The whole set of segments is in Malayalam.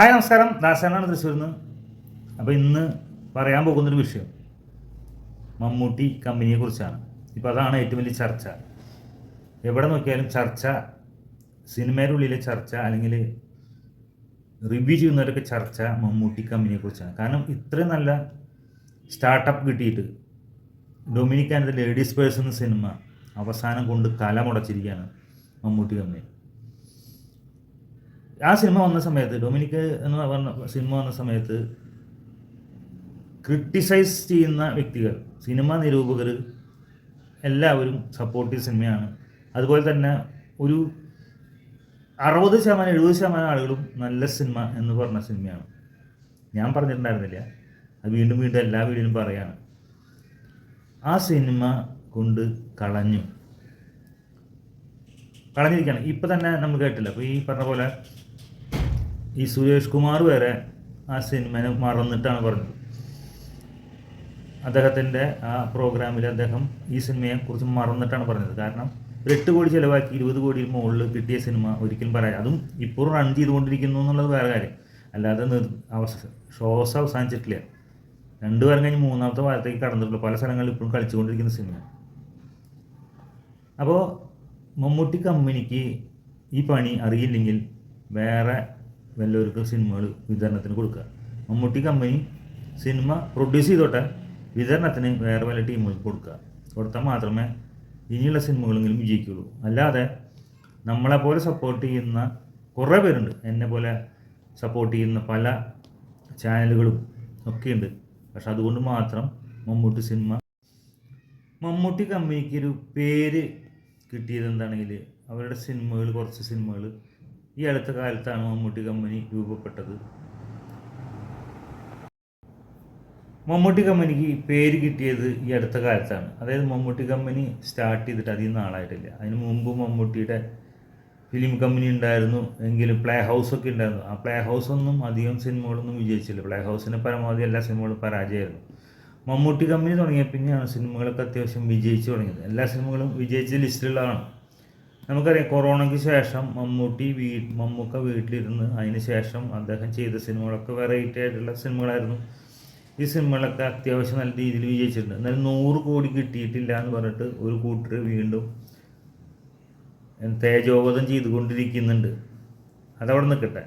ഹായ് നമസ്കാരം. ദാസനാണ് തൃശ്ശൂരിൽ നിന്ന്. അപ്പോൾ ഇന്ന് പറയാൻ പോകുന്നൊരു വിഷയം. മമ്മൂട്ടി കമ്പനിയെക്കുറിച്ചാണ് ഇപ്പോൾ അതാണ് ഏറ്റവും വലിയ ചർച്ച. എവിടെ നോക്കിയാലും ചർച്ച സിനിമയുടെ ഉള്ളിലെ ചർച്ച അല്ലെങ്കിൽ റിവ്യൂ ചെയ്യുന്നവരൊക്കെ ചർച്ച മമ്മൂട്ടി കമ്പനിയെക്കുറിച്ചാണ് കാരണം ഇത്രയും നല്ല സ്റ്റാർട്ടപ്പ് കിട്ടിയിട്ട് Dominic and the ladies person cinema അവസാനം കൊണ്ട് കല മുടച്ചിരിക്കുകയാണ് മമ്മൂട്ടി കമ്പനി ആ സിനിമ വന്ന സമയത്ത് ഡൊമിനിക് എന്ന് പറഞ്ഞ സിനിമ വന്ന സമയത്ത് ക്രിട്ടിസൈസ് ചെയ്യുന്ന വ്യക്തികൾ സിനിമ നിരൂപകർ എല്ലാവരും സപ്പോർട്ട് ചെയ്ത സിനിമയാണ്. അതുപോലെ തന്നെ ഒരു അറുപത് ശതമാനം എഴുപത് ശതമാനം ആളുകളും നല്ല സിനിമ എന്ന് പറഞ്ഞ സിനിമയാണ്. ഞാൻ പറഞ്ഞിട്ടുണ്ടായിരുന്നില്ല. അത് വീണ്ടും വീണ്ടും എല്ലാ വീഡിയോയിലും പറയാണ്. ആ സിനിമ കൊണ്ട് കളഞ്ഞു. കളഞ്ഞിരിക്കുകയാണ്. ഇപ്പം തന്നെ നമ്മൾ കേട്ടില്ല. അപ്പോൾ ഈ പറഞ്ഞ പോലെ ഈ സുരേഷ് കുമാർ വരെ ആ സിനിമനെ മറന്നിട്ടാണ് പറഞ്ഞത്. അദ്ദേഹത്തിന്റെ ആ പ്രോഗ്രാമിൽ അദ്ദേഹം ഈ സിനിമയെ കുറിച്ച് മറന്നിട്ടാണ് പറഞ്ഞത്. കാരണം ഒരു എട്ട് കോടി ചിലവാക്കി ഇരുപത് കോടിയിൽ മുകളിൽ കിട്ടിയ സിനിമ ഒരിക്കലും പറയാം അതും ഇപ്പോൾ റൺ ചെയ്തുകൊണ്ടിരിക്കുന്നു എന്നുള്ളത് വേറെ കാര്യം. അല്ലാതെ അവസ ഷോസ് അവസാനിച്ചിട്ടില്ല. രണ്ടു വാരം കഴിഞ്ഞ് മൂന്നാമത്തെ വാരത്തേക്ക് കടന്നിട്ടുള്ളൂ പല സ്ഥലങ്ങളിൽ ഇപ്പോഴും കളിച്ചുകൊണ്ടിരിക്കുന്ന സിനിമ. അപ്പോൾ മമ്മൂട്ടി കമ്പനിക്ക് ഈ പണി അറിയില്ലെങ്കിൽ വേറെ വല്ലവർക്കും സിനിമകൾ വിതരണത്തിന് കൊടുക്കുക. മമ്മൂട്ടി കമ്പനി സിനിമ പ്രൊഡ്യൂസ് ചെയ്തോട്ടെ വിതരണത്തിന് വേറെ വല്ല ടീമുകൾക്ക് കൊടുക്കുക. കൊടുത്താൽ മാത്രമേ ഇനിയുള്ള സിനിമകളെങ്കിലും വിജയിക്കുള്ളൂ അല്ലാതെ നമ്മളെ നമ്മളെപ്പോലെ സപ്പോർട്ട് ചെയ്യുന്ന കുറേ പേരുണ്ട്. എന്നെ പോലെ സപ്പോർട്ട് ചെയ്യുന്ന പല ചാനലുകളും ഒക്കെയുണ്ട്. പക്ഷെ അതുകൊണ്ട് മാത്രം മമ്മൂട്ടി സിനിമ മമ്മൂട്ടി കമ്പനിക്ക് ഒരു പേര് കിട്ടിയത് എന്താണെങ്കിൽ അവരുടെ സിനിമകൾ കുറച്ച് സിനിമകൾ ഈ അടുത്ത കാലത്താണ് മമ്മൂട്ടി കമ്പനി രൂപപ്പെട്ടത്. മമ്മൂട്ടി കമ്പനിക്ക് പേര് കിട്ടിയത് ഈ അടുത്ത കാലത്താണ്. അതായത് മമ്മൂട്ടി കമ്പനി സ്റ്റാർട്ട് ചെയ്തിട്ട് അധികം നാളായിട്ടില്ല. അതിന് മുമ്പ് മമ്മൂട്ടിയുടെ ഫിലിം കമ്പനി ഉണ്ടായിരുന്നു. എങ്കിലും പ്ലേ ഹൗസ് ഒക്കെ ഉണ്ടായിരുന്നു. ആ പ്ലേ ഹൗസ് ഒന്നും അധികം സിനിമകളൊന്നും വിജയിച്ചില്ല. പ്ലേ ഹൗസിന് പരമാവധി എല്ലാ സിനിമകളും പരാജയമായിരുന്നു. മമ്മൂട്ടി കമ്പനി തുടങ്ങിയ പിന്നെയാണ് സിനിമകളൊക്കെ അത്യാവശ്യം വിജയിച്ചു തുടങ്ങിയത്. എല്ലാ സിനിമകളും വിജയിച്ച ലിസ്റ്റിലുള്ളതാണ്. നമുക്കറിയാം കൊറോണയ്ക്ക് ശേഷം മമ്മൂട്ടി വീ മമ്മൂക്ക വീട്ടിലിരുന്ന് അതിന് ശേഷം അദ്ദേഹം ചെയ്ത സിനിമകളൊക്കെ വെറൈറ്റി ആയിട്ടുള്ള സിനിമകളായിരുന്നു. ഈ സിനിമകളൊക്കെ അത്യാവശ്യം നല്ല രീതിയിൽ വിജയിച്ചിട്ടുണ്ട്. എന്നാലും നൂറ് കോടി കിട്ടിയിട്ടില്ല എന്ന് പറഞ്ഞിട്ട് ഒരു കൂട്ടർ വീണ്ടും തേജോവധം ചെയ്തുകൊണ്ടിരിക്കുന്നുണ്ട്. അതവിടെ നിൽക്കട്ടെ.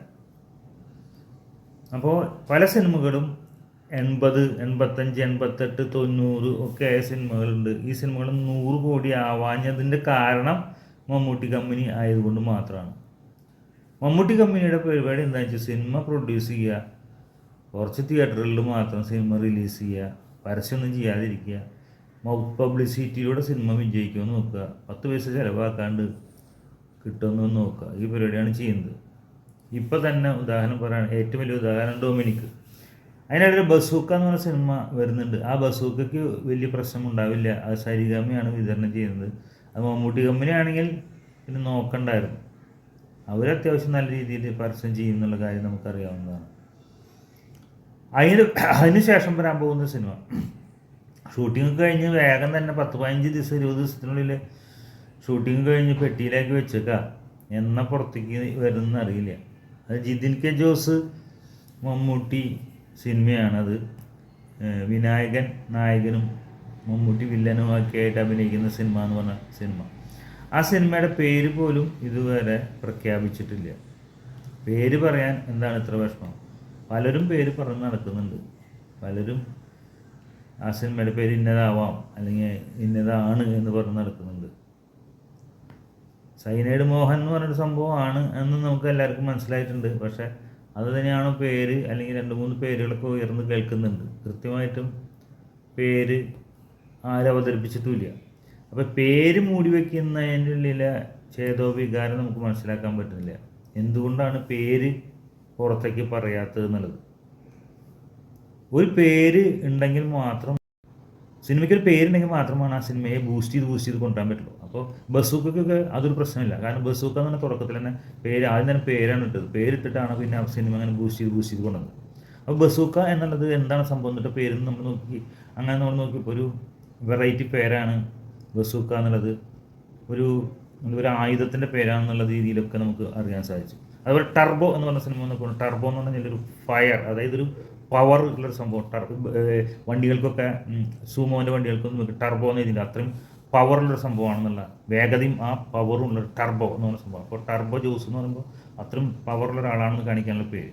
അപ്പോൾ പല സിനിമകളും എൺപത് എൺപത്തഞ്ച് എൺപത്തെട്ട് തൊണ്ണൂറ് ഒക്കെ ആയ സിനിമകളുണ്ട്. ഈ സിനിമകൾ നൂറ് കോടി ആവാഞ്ഞതിന്റെ കാരണം മമ്മൂട്ടി കമ്പനി ആയതുകൊണ്ട് മാത്രമാണ്. മമ്മൂട്ടി കമ്പനിയുടെ പരിപാടി എന്താണെന്ന് വെച്ചാൽ സിനിമ പ്രൊഡ്യൂസ് ചെയ്യുക കുറച്ച് തിയേറ്ററുകളിൽ മാത്രം സിനിമ റിലീസ് ചെയ്യുക പരസ്യമൊന്നും ചെയ്യാതിരിക്കുക. മൗത്ത് പബ്ലിസിറ്റിയിലൂടെ സിനിമ വിജയിക്കുമെന്ന് നോക്കുക. പത്ത് പൈസ ചിലവാക്കാണ്ട് കിട്ടുമെന്ന് നോക്കുക. ഈ പരിപാടിയാണ് ചെയ്യുന്നത്. ഇപ്പോൾ തന്നെ ഉദാഹരണം പറയാൻ ഏറ്റവും വലിയ ഉദാഹരണം ഡൊമിനിക്ക്. അതിനിടയിൽ ബസൂക്ക എന്ന് പറഞ്ഞ സിനിമ വരുന്നുണ്ട്. ആ ബസൂക്കയ്ക്ക് വലിയ പ്രശ്നമുണ്ടാവില്ല. അത് സരിഗാമിയാണ് വിതരണം ചെയ്യുന്നത്. അത് മമ്മൂട്ടി കമ്പനി ആണെങ്കിൽ പിന്നെ നോക്കണ്ടായിരുന്നു. അവർ അത്യാവശ്യം നല്ല രീതിയിൽ പരസ്യം ചെയ്യും എന്നുള്ള കാര്യം നമുക്കറിയാവുന്നതാണ്. അതിന് അതിന് ശേഷം വരാൻ പോകുന്ന സിനിമ. ഷൂട്ടിംഗ് കഴിഞ്ഞ് വേഗം തന്നെ പത്ത് പതിനഞ്ച് ദിവസം ഇരുപത് ദിവസത്തിനുള്ളിൽ ഷൂട്ടിംഗ് കഴിഞ്ഞ് പെട്ടിയിലേക്ക് വെച്ചേക്കാം. എന്ന പുറത്തേക്ക് വരുന്ന അറിയില്ല. അത് ജിതിൻ കെ ജോസ് മമ്മൂട്ടി സിനിമയാണത്. വിനായകൻ നായകനും മമ്മൂട്ടി വില്ലനും ആയിട്ട് അഭിനയിക്കുന്ന സിനിമ എന്ന് പറഞ്ഞ സിനിമ ആ സിനിമയുടെ പേര് പോലും ഇതുവരെ പ്രഖ്യാപിച്ചിട്ടില്ല. പേര് പറയാൻ എന്താണ് ഇത്ര വിഷമം? പലരും പേര് പറഞ്ഞ് നടക്കുന്നുണ്ട്. പലരും ആ സിനിമയുടെ പേര് ഇന്നതാവാം അല്ലെങ്കിൽ ഇന്നതാണ് എന്ന് പറഞ്ഞ് നടക്കുന്നുണ്ട്. സൈനൈഡ് മോഹൻ എന്ന് പറഞ്ഞൊരു സംഭവമാണ് എന്ന് നമുക്ക് എല്ലാവർക്കും മനസ്സിലായിട്ടുണ്ട്. പക്ഷേ അത് തന്നെയാണ് പേര്? അല്ലെങ്കിൽ രണ്ട് മൂന്ന് പേരുകളൊക്കെ ഉയർന്ന് കേൾക്കുന്നുണ്ട്. കൃത്യമായിട്ടും പേര് ആരും അവതരിപ്പിച്ചിട്ടുമില്ല അപ്പോൾ പേര് മൂടി വയ്ക്കുന്നതിന്റെ ഉള്ളിലെ ചേതോ വികാരം നമുക്ക് മനസ്സിലാക്കാൻ പറ്റുന്നില്ല. എന്തുകൊണ്ടാണ് പേര് പുറത്തേക്ക് പറയാത്തത് എന്നുള്ളത്? ഒരു പേര് ഉണ്ടെങ്കിൽ മാത്രം സിനിമയ്ക്ക് ഒരു പേരുണ്ടെങ്കിൽ മാത്രമാണ് ആ സിനിമയെ ബൂസ്റ്റ് ചെയ്ത് ബൂസ്റ്റ് ചെയ്ത് കൊണ്ടുവരാൻ പറ്റുള്ളൂ. അപ്പോൾ ബസൂക്കൊക്കെ അതൊരു പ്രശ്നമില്ല. കാരണം ബസൂക്ക എന്ന് പറഞ്ഞാൽ തുടക്കത്തിൽ തന്നെ പേര് ആദ്യം തന്നെ പേരാണ് ഇട്ടത്. പേരിട്ടിട്ടാണ് പിന്നെ ആ സിനിമ അങ്ങനെ ബൂസ്റ്റ് ചെയ്ത് ബൂസ്റ്റ് ചെയ്ത് കൊണ്ടുവന്നത്. അപ്പോൾ ബസൂക്ക എന്നുള്ളത് എന്താണ് സംഭവം? എന്നിട്ട് പേര് നമ്മൾ നോക്കി അങ്ങനെ നമ്മൾ നോക്കിയപ്പോൾ ഒരു വെറൈറ്റി പേരാണ് ബസൂക്ക എന്നുള്ളത്. ഒരു ഒരു ആയുധത്തിന്റെ പേരാണെന്നുള്ള രീതിയിലൊക്കെ നമുക്ക് അറിയാൻ സാധിച്ചു. അതുപോലെ ടർബോ എന്ന് പറഞ്ഞ സിനിമ നോക്കുമ്പോൾ ടർബോ എന്ന് പറഞ്ഞാൽ ഒരു ഫയർ അതായത് ഒരു പവർ ഉള്ളൊരു സംഭവം. ടർ വണ്ടികൾക്കൊക്കെ സൂമോന്റെ വണ്ടികൾക്കൊന്നും ടർബോ എന്ന് എഴുതിയില്ല അത്രയും പവറുള്ളൊരു സംഭവമാണെന്നുള്ള വേഗതയും ആ പവറും ഉള്ള ടർബോ എന്ന് പറഞ്ഞ സംഭവം. അപ്പോൾ ടർബോ ജ്യൂസ് എന്ന് പറയുമ്പോൾ അത്രയും പവറുള്ള ഒരാളാണെന്ന് കാണിക്കാനുള്ള പേര്.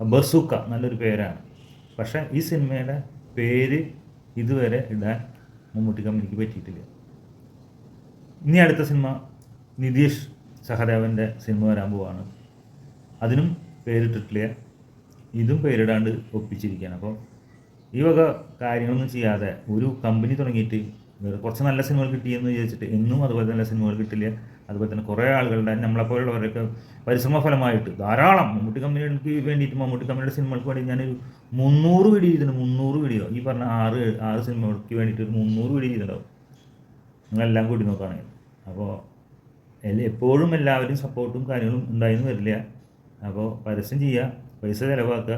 ബസൂക്ക നല്ലൊരു പേരാണ്. പക്ഷേ ഈ സിനിമയുടെ പേര് ഇതുവരെ ഇടാൻ മമ്മൂട്ടി കമ്പനിക്ക് പറ്റിയിട്ടില്ല. ഇനി അടുത്ത സിനിമ നിതീഷ് സഹദേവന്റെ സിനിമ വരാൻ പോവാണ്. അതിനും പേരിട്ടിട്ടില്ല. ഇതും പേരിടാണ്ട് ഒപ്പിച്ചിരിക്കുകയാണ്. അപ്പോൾ ഈ വക കാര്യങ്ങളൊന്നും ചെയ്യാതെ ഒരു കമ്പനി തുടങ്ങിയിട്ട് കുറച്ച് നല്ല സിനിമകൾ കിട്ടിയെന്ന് വിചാരിച്ചിട്ട് എന്നും അതുപോലെ നല്ല സിനിമകൾ കിട്ടില്ല. അതുപോലെ തന്നെ കുറേ ആളുകളുടെ നമ്മളെപ്പോലുള്ളവരൊക്കെ പരിശ്രമഫലമായിട്ട് ധാരാളം മമ്മൂട്ടി കമ്പനിക്ക് വേണ്ടിയിട്ട് മമ്മൂട്ടി കമ്പനിയുടെ സിനിമകൾക്ക് വേണ്ടി ഞാനൊരു മുന്നൂറ് വീഡിയോ ചെയ്തിട്ടുണ്ട് മുന്നൂറ് വീഡിയോ. ഈ പറഞ്ഞ ആറ് ആറ് സിനിമകൾക്ക് വേണ്ടിയിട്ട് ഒരു മുന്നൂറ് വീഡിയോ ചെയ്തിട്ടുണ്ടാവും. നിങ്ങളെല്ലാം കൂടി നോക്കുകയാണെങ്കിൽ. അപ്പോൾ എപ്പോഴും എല്ലാവരും സപ്പോർട്ടും കാര്യങ്ങളും ഉണ്ടായിരുന്നു വരില്ല. അപ്പോൾ പരസ്യം ചെയ്യുക പൈസ ചിലവാക്കുക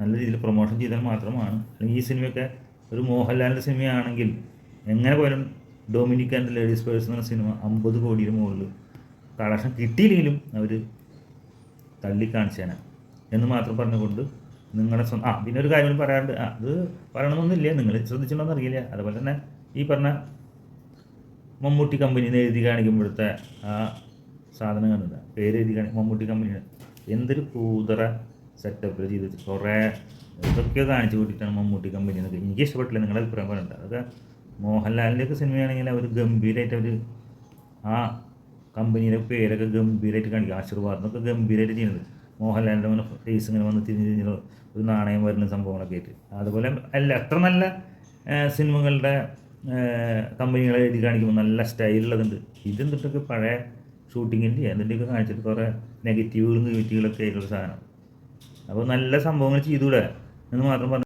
നല്ല രീതിയിൽ പ്രൊമോഷൻ ചെയ്താൽ മാത്രമാണ്. അല്ലെങ്കിൽ ഈ സിനിമയൊക്കെ ഒരു മോഹൻലാലിന്റെ സിനിമയാണെങ്കിൽ എങ്ങനെ പോയാലും ഡൊമിനിക് ആൻഡ് ലേഡീസ് പേഴ്സ് എന്ന സിനിമ അമ്പത് കോടിയിൽ മുകളിൽ. കളക്ഷൻ കിട്ടിയില്ലെങ്കിലും അവർ തള്ളി കാണിച്ചേനെ എന്ന് മാത്രം പറഞ്ഞുകൊണ്ട് നിങ്ങളുടെ സ്വന്തം ആ പിന്നെ ഒരു കാര്യം പറയാറുണ്ട്. അത് പറയണമെന്നൊന്നുമില്ല നിങ്ങൾ ശ്രദ്ധിച്ചിട്ടുണ്ടോന്ന് അറിയില്ല അതുപോലെ തന്നെ ഈ പറഞ്ഞ മമ്മൂട്ടി കമ്പനി നിന്ന് എഴുതി കാണിക്കുമ്പോഴത്തെ ആ സാധനം കണ്ടില്ല? പേര് എഴുതി കാണി മമ്മൂട്ടി കമ്പനിയുടെ എന്തൊരു കൂതറ സെറ്റപ്പിൽ ചെയ്തിട്ട് കുറേ ഇതൊക്കെ കാണിച്ചു കൂട്ടിയിട്ടാണ് മമ്മൂട്ടി കമ്പനി എന്നൊക്കെ എനിക്ക് ഇഷ്ടപ്പെട്ടില്ല. നിങ്ങളുടെ അഭിപ്രായം പറയണ്ട. അതൊക്കെ മോഹൻലാലിന്റെയൊക്കെ സിനിമയാണെങ്കിൽ അവർ ഗംഭീരമായിട്ട് അവർ ആ കമ്പനിയുടെ പേരൊക്കെ ഗംഭീരമായിട്ട് കാണിക്കും. ആശീർവാദം എന്നൊക്കെ ഗംഭീരമായിട്ട് ചെയ്യുന്നത്. മോഹൻലാലിന്റെ അങ്ങനെ ഫേസ് ഇങ്ങനെ വന്ന് തിരിഞ്ഞ് തിരിഞ്ഞ് ഒരു നാണയം വരുന്ന സംഭവങ്ങളൊക്കെ ആയിട്ട്. അതുപോലെ അല്ല എത്ര നല്ല സിനിമകളുടെ കമ്പനികളെ എഴുതി കാണിക്കുമ്പോൾ നല്ല സ്റ്റൈലുള്ളതുണ്ട് ഇതെന്തിട്ടൊക്കെ പഴയ ഷൂട്ടിങ്ങിന്റെ എന്തിന്റെയൊക്കെ കാണിച്ചിട്ട് കുറേ നെഗറ്റീവുകളും നെഗറ്റീവുകളൊക്കെ ആയിട്ടുള്ള സാധനം. അപ്പോൾ നല്ല സംഭവങ്ങൾ ചെയ്തുകൂടെ എന്ന് മാത്രം പറഞ്ഞു